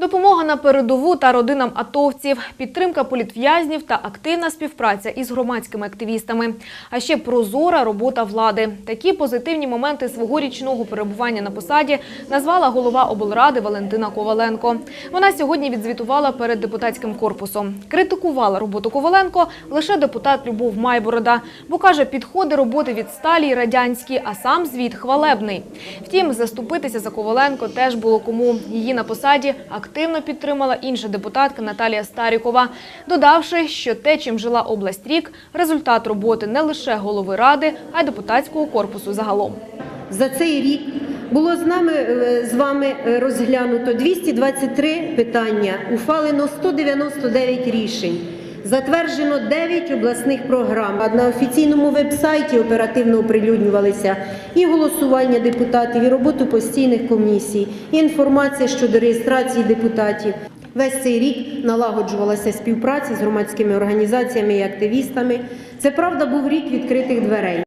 Допомога на передову та родинам атовців, підтримка політв'язнів та активна співпраця із громадськими активістами. А ще прозора робота влади. Такі позитивні моменти свого річного перебування на посаді назвала голова облради Валентина Коваленко. Вона сьогодні відзвітувала перед депутатським корпусом. Критикувала роботу Коваленко лише депутат Любов Майборода, бо каже, підходи роботи від сталі й радянські, а сам звіт хвалебний. Втім, заступитися за Коваленко теж було кому. Її на посаді активно підтримала інша депутатка Наталія Старікова, додавши, що те, чим жила область рік, результат роботи не лише голови ради, а й депутатського корпусу загалом. За цей рік було з нами е, з вами е, розглянуто 223 питання, ухвалено 199 рішень. Затверджено 9 обласних програм. На офіційному вебсайті оперативно оприлюднювалися і голосування депутатів, і роботу постійних комісій, і інформація щодо реєстрації депутатів. Весь цей рік налагоджувалася співпраця з громадськими організаціями і активістами. Це правда був рік відкритих дверей.